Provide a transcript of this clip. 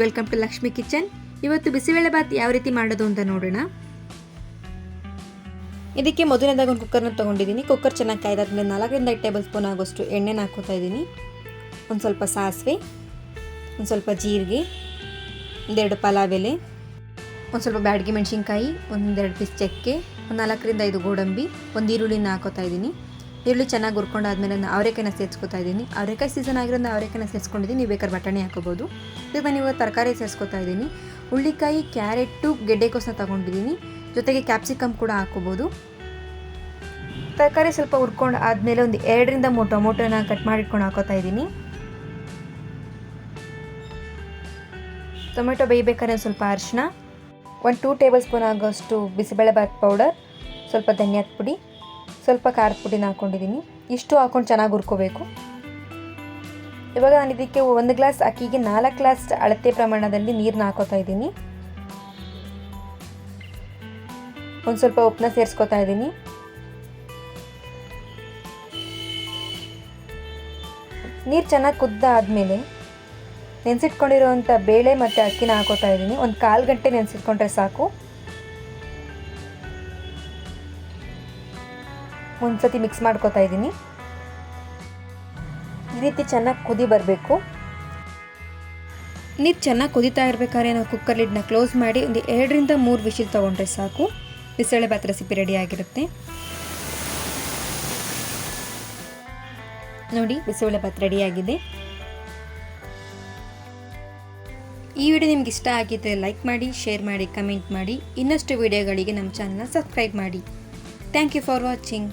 Welcome to Lakshmi kitchen ಇವತ್ತು ಬಿಸಿಬೇಳೆಬಾತ್ ಯಾವ ರೀತಿ ಮಾಡೋದು ಅಂತ ನೋಡೋಣ. ಇದಕ್ಕೆ ಮೊದಲನೇದಾಗ ಒಂದು ಕುಕ್ಕರ್ನ ತೊಗೊಂಡಿದ್ದೀನಿ. ಕುಕ್ಕರ್ ಚೆನ್ನಾಗಿ ಕಾಯ್ದಾದ್ಮೇಲೆ ನಾಲ್ಕರಿಂದ ಐದು ಟೇಬಲ್ ಸ್ಪೂನ್ ಆಗೋಷ್ಟು ಎಣ್ಣೆನ ಹಾಕೋತಾ ಇದ್ದೀನಿ. ಒಂದು ಸ್ವಲ್ಪ ಸಾಸಿವೆ, ಒಂದು ಸ್ವಲ್ಪ ಜೀರಿಗೆ ಒಂದೆರಡು ಪಲಾವ್ ಎಲೆ, ಒಂದು ಸ್ವಲ್ಪ ಬ್ಯಾಡಗಿ ಮೆಣಸಿನ್ಕಾಯಿ ಒಂದೆರಡು ಪೀಸ್ ಚಕ್ಕೆ, ಒಂದು ನಾಲ್ಕರಿಂದ ಐದು ಗೋಡಂಬಿ, ಒಂದು ಈರುಳ್ಳಿನ ಹಾಕೋತಾ ಇದ್ದೀನಿ. ಈರುಳ್ಳಿ ಚೆನ್ನಾಗಿ ಹುರ್ಕೊಂಡಾದ್ಮೇಲೆ ನಾನು ಅವರೆಕಾಯಿನ ಸೇರಿಸ್ಕೊತಾ ಇದ್ದೀನಿ. ಅವರೆಕಾಯಿ ಸೀಸನ್ ಆಗಿರೋದು ಅವರೆಕಾಯಿನ ಸೇರಿಸ್ಕೊಂಡಿದ್ದೀನಿ. ಬೇಕಾದ್ರೆ ಬಟಾಣಿ ಹಾಕೋಬೋದು. ಇದಕ್ಕೆ ನೀವು ಇವಾಗ ತರಕಾರಿ ಸೇರಿಸ್ಕೊತಾ ಇದ್ದೀನಿ. ಹುಳ್ಳಿಕಾಯಿ ಕ್ಯಾರೆಟು ಗೆಡ್ಡೆಕೋಸನ್ನ ತೊಗೊಂಡಿದ್ದೀನಿ. ಜೊತೆಗೆ ಕ್ಯಾಪ್ಸಿಕಮ್ ಕೂಡ ಹಾಕೋಬೋದು. ತರಕಾರಿ ಸ್ವಲ್ಪ ಹುರ್ಕೊಂಡು ಆದಮೇಲೆ ಒಂದು ಎರಡರಿಂದ ಮೂರು ಟೊಮೊಟೊನ ಕಟ್ ಮಾಡಿಟ್ಕೊಂಡು ಹಾಕೋತಾ ಇದ್ದೀನಿ. ಟೊಮೆಟೊ ಬೇಯಬೇಕಾದ್ರೆ ಸ್ವಲ್ಪ ಅರಿಶಿನ ಒಂದು ಟೂ ಟೇಬಲ್ ಸ್ಪೂನ್ ಆಗೋಷ್ಟು ಬಿಸಿಬೇಳೆಬಾತ್ ಪೌಡರ್, ಸ್ವಲ್ಪ ಧನಿಯಾದ ಪುಡಿ. ಸ್ವಲ್ಪ ಖಾರದ ಪುಡಿನ ಹಾಕ್ಕೊಂಡಿದ್ದೀನಿ. ಇಷ್ಟು ಹಾಕ್ಕೊಂಡು ಚೆನ್ನಾಗಿ ಹುರ್ಕೋಬೇಕು. ಇವಾಗ ನಾನು ಇದಕ್ಕೆ ಒಂದು ಗ್ಲಾಸ್ ಅಕ್ಕಿಗೆ ನಾಲ್ಕು ಗ್ಲಾಸ್ ಅಳತೆ ಪ್ರಮಾಣದಲ್ಲಿ ನೀರನ್ನ ಹಾಕೋತಾ ಇದ್ದೀನಿ. ಒಂದು ಸ್ವಲ್ಪ ಉಪ್ಪನ್ನ ಸೇರಿಸ್ಕೊತಾ ಇದ್ದೀನಿ. ನೀರು ಚೆನ್ನಾಗಿ ಕುದ್ದ ಆದಮೇಲೆ ನೆನೆಸಿಟ್ಕೊಂಡಿರೋವಂಥ ಬೇಳೆ ಮತ್ತು ಅಕ್ಕಿನ ಹಾಕೋತಾ ಇದ್ದೀನಿ. ಒಂದು ಕಾಲು ಗಂಟೆ ನೆನೆಸಿಟ್ಕೊಂಡ್ರೆ ಸಾಕು. ಒಂದು ಸತಿ ಮಿಕ್ಸ್ ಮಾಡ್ಕೋತಾ ಇದ್ದೀನಿ. ಈ ರೀತಿ ಚೆನ್ನಾಗಿ ಕುದಿ ಬರಬೇಕು. ನೀರು ಚೆನ್ನಾಗಿ ಕುದಿತಾ ಇರಬೇಕಾದ್ರೆ ನಾವು ಕುಕ್ಕರ್ ಲಿಡ್ನ ಕ್ಲೋಸ್ ಮಾಡಿ ಒಂದು ಎರಡರಿಂದ ಮೂರು ವಿಶಿಲ್ ತೊಗೊಂಡ್ರೆ ಸಾಕು. ಬಿಸಿಳೆ ಭಾತ್ ರೆಸಿಪಿ ರೆಡಿ ಆಗಿರುತ್ತೆ. ನೋಡಿ, ಬಿಸಿಬೇಳೆ ರೆಡಿ ರೆಡಿಯಾಗಿದೆ ಈ ವಿಡಿಯೋ ನಿಮ್ಗೆ ಇಷ್ಟ ಆಗಿದ್ದರೆ ಲೈಕ್ ಮಾಡಿ ಶೇರ್ ಮಾಡಿ ಕಮೆಂಟ್ ಮಾಡಿ. ಇನ್ನಷ್ಟು ವಿಡಿಯೋಗಳಿಗೆ ನಮ್ಮ ಚಾನಲ್ನ ಸಬ್ಸ್ಕ್ರೈಬ್ ಮಾಡಿ. Thank you for watching